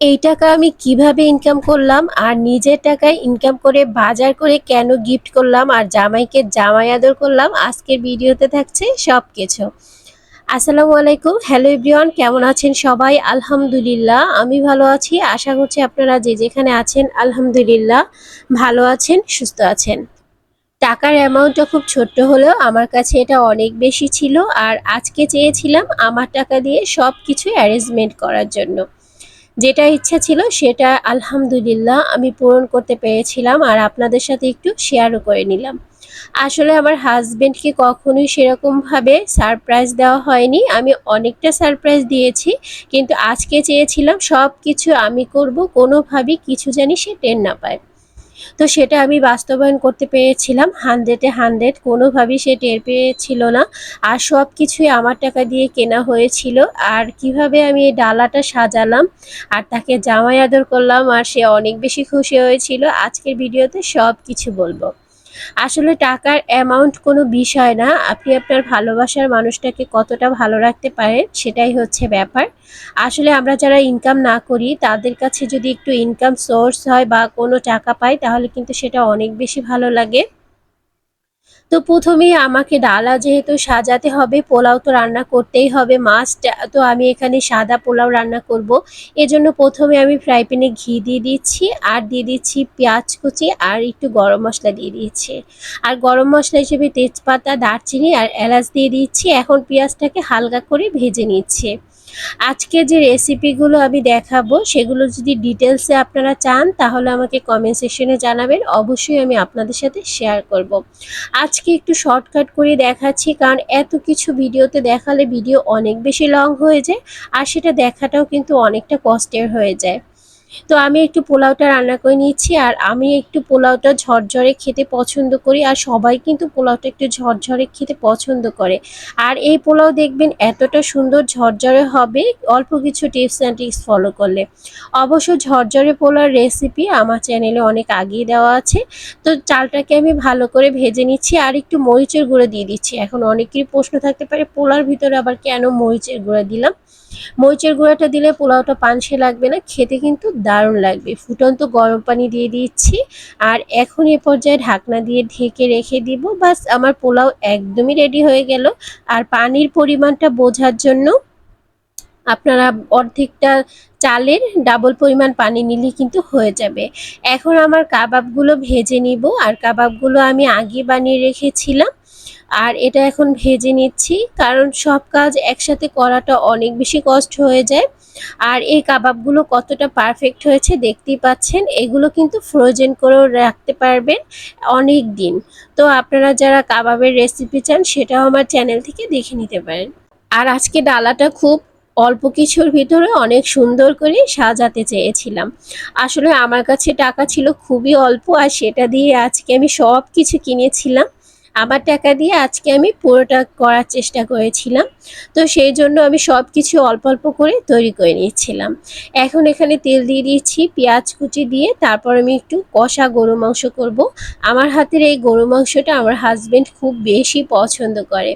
এই টাকা আমি কীভাবে ইনকাম করলাম আর নিজের টাকায় ইনকাম করে বাজার করে কেন গিফট করলাম আর জামাইকে জামাই আদর করলাম, আজকের ভিডিওতে থাকছে সব কিছু আসসালামু আলাইকুম। হ্যালো এভরিওয়ান কেমন আছেন সবাই? আলহামদুলিল্লাহ, আমি ভালো আছি। আশা করছি আপনারা যে যেখানে আছেন, আলহামদুলিল্লাহ ভালো আছেন, সুস্থ আছেন। টাকার অ্যামাউন্টটা খুব ছোট্ট হলেও আমার কাছে এটা অনেক বেশি ছিল আর আজকে চেয়েছিলাম আমার টাকা দিয়ে সব কিছু অ্যারেঞ্জমেন্ট করার জন্য। যেটা ইচ্ছা ছিল সেটা আলহামদুলিল্লাহ আমি পূরণ করতে পেরেছিলাম আর আপনাদের সাথে একটু শেয়ারও করে নিলাম। আসলে আমার হাজবেন্ডকে কখনোই সেরকমভাবে সারপ্রাইজ দেওয়া হয়নি। আমি অনেকটা সারপ্রাইজ দিয়েছি, কিন্তু আজকে চেয়েছিলাম সব কিছু আমি করব, কোনোভাবেই কিছু জানি সে টের না পায়। তো সেটা আমি বাস্তবায়ন করতে পেরেছিলাম হান্ড্রেডে হান্ড্রেড কোনোভাবেই সে টের পেয়েছিল না। আর সব কিছুই আমার টাকা দিয়ে কেনা হয়েছিল। আর কীভাবে আমি এই ডালাটা সাজালাম, আর তাকে জামাই আদর করলাম, আর সে অনেক বেশি খুশি হয়েছিল, আজকের ভিডিওতে সব কিছু বলব। আসলে টাকার অ্যামাউন্ট কোনো বিষয় না। আপনি আপনার ভালোবাসার মানুষটাকে কতটা ভালো রাখতে পারেন সেটাই হচ্ছে ব্যাপার। আসলে আমরা যারা ইনকাম না করি, তাদের কাছে যদি একটু ইনকাম সোর্স হয় বা কোনো টাকা পাই, তাহলে কিন্তু সেটা অনেক বেশি ভালো লাগে। তো প্রথমেই আমাকে ডালা যেহেতু সাজাতে হবে, পোলাও তো রান্না করতেই হবে মাস্ট তো আমি এখানে সাদা পোলাও রান্না করব। এজন্য প্রথমে আমি ফ্রাই প্যানে ঘি দিয়ে দিচ্ছি, আর দিয়ে দিচ্ছি পেঁয়াজ কুচি, আর একটু গরম মশলা দিয়ে দিচ্ছি। আর গরম মশলা হিসেবে তেজপাতা, দারচিনি, আর এলাচ দিয়ে দিচ্ছি। এখন পেঁয়াজটাকে হালকা করে ভেজে নিচ্ছে। আজকে যে রেসিপিগুলো আমি দেখাবো, সেগুলো যদি ডিটেলসে আপনারা চান, তাহলে আমাকে কমেন্ট সেকশনে জানাবেন অবশ্যই আমি আপনাদের সাথে শেয়ার করব। আজকে একটু শর্টকাট করে দেখাচ্ছি, কারণ এত কিছু ভিডিওতে দেখালে ভিডিও অনেক বেশি লং হয়ে যায়, আর সেটা দেখাটাও কিন্তু অনেকটা কষ্টের হয়ে যায় তো আমি একটু পোলাওটা রান্না করে নিচ্ছি আর আমি একটু পোলাওটা ঝরঝরে খেতে পছন্দ করি আর সবাই কিন্তু পোলাওটা একটু ঝরঝরে খেতে পছন্দ করে। আর এই পোলাও দেখবেন এতটা সুন্দর ঝরঝরে হবে, অল্প কিছু টিপস অ্যান্ড টিপস ফলো করলে। অবশ্য ঝরঝরে পোলার রেসিপি আমার চ্যানেলে অনেক আগেই দেওয়া আছে। তো চালটাকে আমি ভালো করে ভেজে নিচ্ছি আর একটু মরিচের গুঁড়ো দিয়ে দিচ্ছি। এখন অনেকেরই প্রশ্ন থাকতে পারে পোলার ভিতরে আবার কেন মরিচের গুঁড়ো দিলাম? মরিচের গুঁড়াটা দিলে পোলাওটা পানসে লাগবে না, খেতে কিন্তু দারুণ লাগবে। ফুটন্ত গরম পানি দিয়ে দিচ্ছি আর এখন এ পর্যায়ে ঢাকনা দিয়ে ঢেকে রেখে দিব। বাস আমার পোলাও একদমই রেডি হয়ে গেল। আর পানির পরিমাণটা বোঝার জন্য আপনারা অর্ধেকটা চালের ডাবল পরিমাণ পানি নিলে কিন্তু হয়ে যাবে। এখন আমার কাবাবগুলো ভেজে নিব। আর কাবাবগুলো আমি আগে বানিয়ে রেখেছিলাম। আর এটা এখন ভেজে নিচ্ছি, কারণ সব কাজ একসাথে করাটা অনেক বেশি কষ্ট হয়ে যায়। আর এই কাবাবগুলো কতটা পারফেক্ট হয়েছে দেখতেই পাচ্ছেন, এগুলো কিন্তু ফ্রোজেন করেও রাখতে পারবেন অনেক দিন। তো আপনারা যারা কাবাবের রেসিপি চান, সেটাও আমার চ্যানেল থেকে দেখে নিতে পারেন। আর আজকে ডালাটা খুব অল্প কিছুর ভিতরে অনেক সুন্দর করে সাজাতে চেয়েছিলাম। আসলে আমার কাছে টাকা ছিল খুবই অল্প, আর সেটা দিয়ে আজকে আমি সব কিছু কিনেছিলাম। আমার টাকা দিয়ে আজকে আমি পুরোটা করার চেষ্টা করেছিলাম। তো সেই জন্য আমি সব কিছু অল্প অল্প করে তৈরি করে নিয়েছিলাম এখন এখানে তেল দিয়ে দিয়েছি পেঁয়াজ কুচি দিয়ে তারপর আমি একটু কষা গরু মাংস করব। আমার হাতের এই গরু মাংসটা আমার হাজব্যান্ড খুব বেশি পছন্দ করে।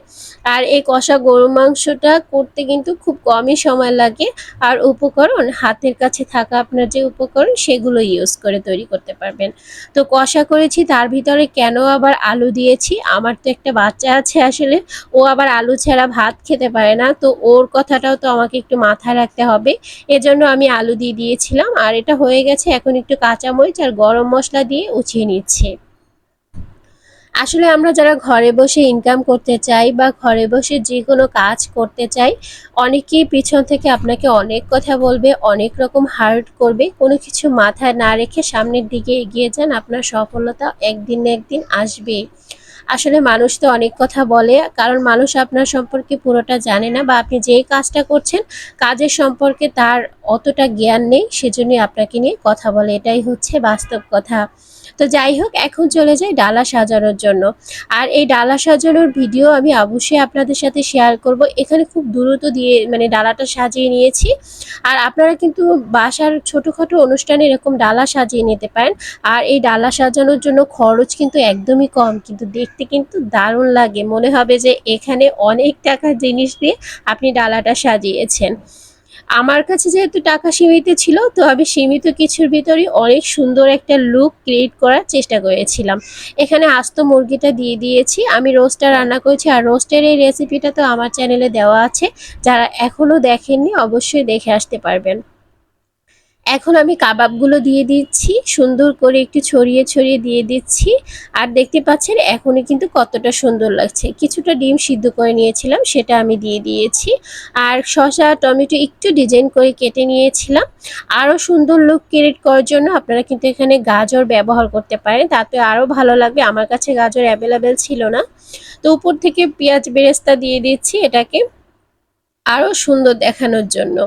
আর এই কষা গরু মাংসটা করতে কিন্তু খুব কমই সময় লাগে। আর উপকরণ, হাতের কাছে থাকা আপনার যে উপকরণ, সেগুলো ইউজ করে তৈরি করতে পারবেন। তো কষা করেছি, তার ভিতরে কেন আবার আলু দিয়েছি? আমার তো একটা বাচ্চা আছে আসলে, ও আবার আলু ছাড়া ভাত খেতে পারে না, তো ওর কথাটাও তো আমাকে একটু মাথায় রাখতে হবে। এজন্য আমি আলু দিয়ে দিয়েছিলাম, আর এটা হয়ে গেছে এখন একটু কাঁচামরিচ আর গরম মশলা দিয়ে উঠিয়ে নিচ্ছে। আসলে আমরা যারা ঘরে বসে ইনকাম করতে চাই বা ঘরে বসে যে কোনো কাজ করতে চাই, অনেকেই পিছন থেকে আপনাকে অনেক কথা বলবে, অনেক রকম হার্ট করবে, কোনো কিছু মাথায় না রেখে সামনের দিকে এগিয়ে যান, আপনার সফলতা একদিন না একদিন আসবে আসলে মানুষ তো অনেক কথা বলে, কারণ মানুষ আপনার সম্পর্কে পুরোটা জানে না বা আপনি যেই কাজটা করছেন, কাজের সম্পর্কে তার অতটা জ্ঞান নেই, সেজন্যই আপনাকে নিয়ে কথা বলে। এটাই হচ্ছে বাস্তব কথা। তো যাই হোক, এখন চলে যাই ডালা সাজানোর জন্য। আর এই ডালা সাজানোর ভিডিও আমি অবশ্যই আপনাদের সাথে শেয়ার করব। এখানে খুব দ্রুত দিয়ে মানে ডালাটা সাজিয়ে নিয়েছি। আর আপনারা কিন্তু বাসার ছোটোখাটো অনুষ্ঠানে এরকম ডালা সাজিয়ে নিতে পারেন। আর এই ডালা সাজানোর জন্য খরচ কিন্তু একদমই কম, কিন্তু দেখতে কিন্তু দারুণ লাগে। মনে হবে যে এখানে অনেক টাকার জিনিস দিয়ে আপনি ডালাটা সাজিয়েছেন। আমার কাছে যেহেতু টাকা সীমিত ছিল, তো আমি সীমিত কিছুর ভিতরে অনেক সুন্দর একটা লুক ক্রিয়েট করার চেষ্টা করেছিলাম। এখানে আস্ত মুরগিটা দিয়ে দিয়েছি, আমি রোস্টটা রান্না করেছি, আর রোস্টের এই রেসিপিটা তো আমার চ্যানেলে দেওয়া আছে। যারা এখনও দেখেননি, অবশ্যই দেখে আসতে পারবেন। এখন আমি কাবাবগুলো দিয়ে দিচ্ছি, সুন্দর করে একটু ছড়িয়ে ছড়িয়ে দিয়ে দিচ্ছি। আর দেখতে পাচ্ছেন, এখনই কিন্তু কতটা সুন্দর লাগছে। কিছুটা ডিম সিদ্ধ করে নিয়েছিলাম, সেটা আমি দিয়ে দিয়েছি। আর শসা, টমেটো একটু ডিজাইন করে কেটে নিয়েছিলাম। আরও সুন্দর লুক ক্রিয়েট করার জন্য আপনারা কিন্তু এখানে গাজর ব্যবহার করতে পারেন। তাতে আরও ভালো লাগবে। আমার কাছে গাজর অ্যাভেলেবেল ছিল না। তো উপর থেকে পেঁয়াজ বেরেস্তা দিয়ে দিচ্ছি এটাকে আরও সুন্দর দেখানোর জন্য।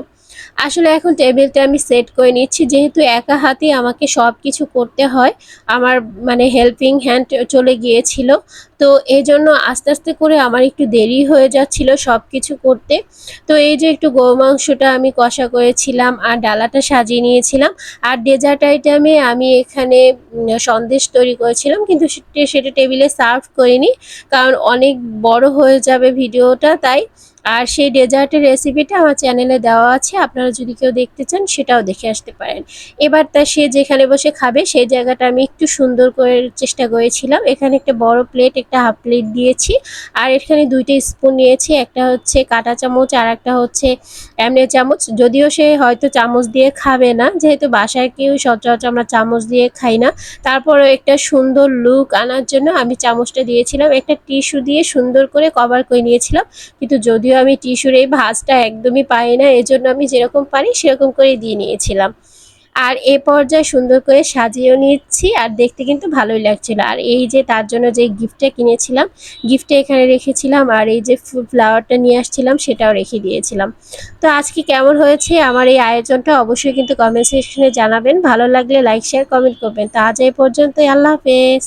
আসলে এখন টেবিলটা আমি সেট করে নিচ্ছি। যেহেতু একা হাতে আমাকে সব কিছু করতে হয়, আমার মানে হেল্পিং হ্যান্ড চলে গিয়েছিল। তো এই জন্য আস্তে আস্তে করে আমার একটু দেরি হয়ে যাচ্ছিল সব কিছু করতে। তো এই যে একটু গো মাংসটা আমি কষা করেছিলাম আর ডালাটা সাজিয়ে নিয়েছিলাম। আর ডেজার্ট আইটেমে আমি এখানে সন্দেশ তৈরি করেছিলাম, কিন্তু সেটা টেবিলে সার্ভ করিনি, কারণ অনেক বড় হয়ে যাবে ভিডিওটা, তাই আর সেই ডেজার্টের রেসিপিটা আমার চ্যানেলে দেওয়া আছে, আপনারা যদি কেউ দেখতে চান সেটাও দেখে আসতে পারেন। এবার তা সে যেখানে বসে খাবে সেই জায়গাটা আমি একটু সুন্দর করে চেষ্টা করেছিলাম। এখানে একটা বড় প্লেট একটা হাফ প্লেট দিয়েছি আর এখানে দুইটা স্পুন নিয়েছি, একটা হচ্ছে কাটা চামচ আর একটা হচ্ছে এমনি চামচ। যদিও সে হয়তো চামচ দিয়ে খাবে না, যেহেতু বাসায় কেউ সচরাচর আমরা চামচ দিয়ে খাই না। তারপরেও একটা সুন্দর লুক আনার জন্য আমি চামচটা দিয়েছিলাম, একটা টিস্যু দিয়ে সুন্দর করে কভার করে নিয়েছিলাম। কিন্তু যদিও আমি টিস্যুর এই ভাঁজটা একদমই পাই না, এজন্য আমি যেরকম পারি সেরকম করে দিয়ে নিয়েছিলাম। আর এ পর্যায়ে সুন্দর করে সাজিয়েও নিচ্ছি আর দেখতে কিন্তু ভালোই লাগছিল। আর এই যে তার জন্য যে গিফটটা কিনেছিলাম গিফটটা এখানে রেখেছিলাম আর এই যে ফ্লাওয়ারটা নিয়ে আসছিলাম সেটাও রেখে দিয়েছিলাম। তো আজকে কেমন হয়েছে আমার এই আয়োজনটা অবশ্যই কিন্তু কমেন্ট সেকশনে জানাবেন। ভালো লাগলে লাইক শেয়ার কমেন্ট করবেন। তো আজ এই পর্যন্তই। আল্লাহ হাফেজ।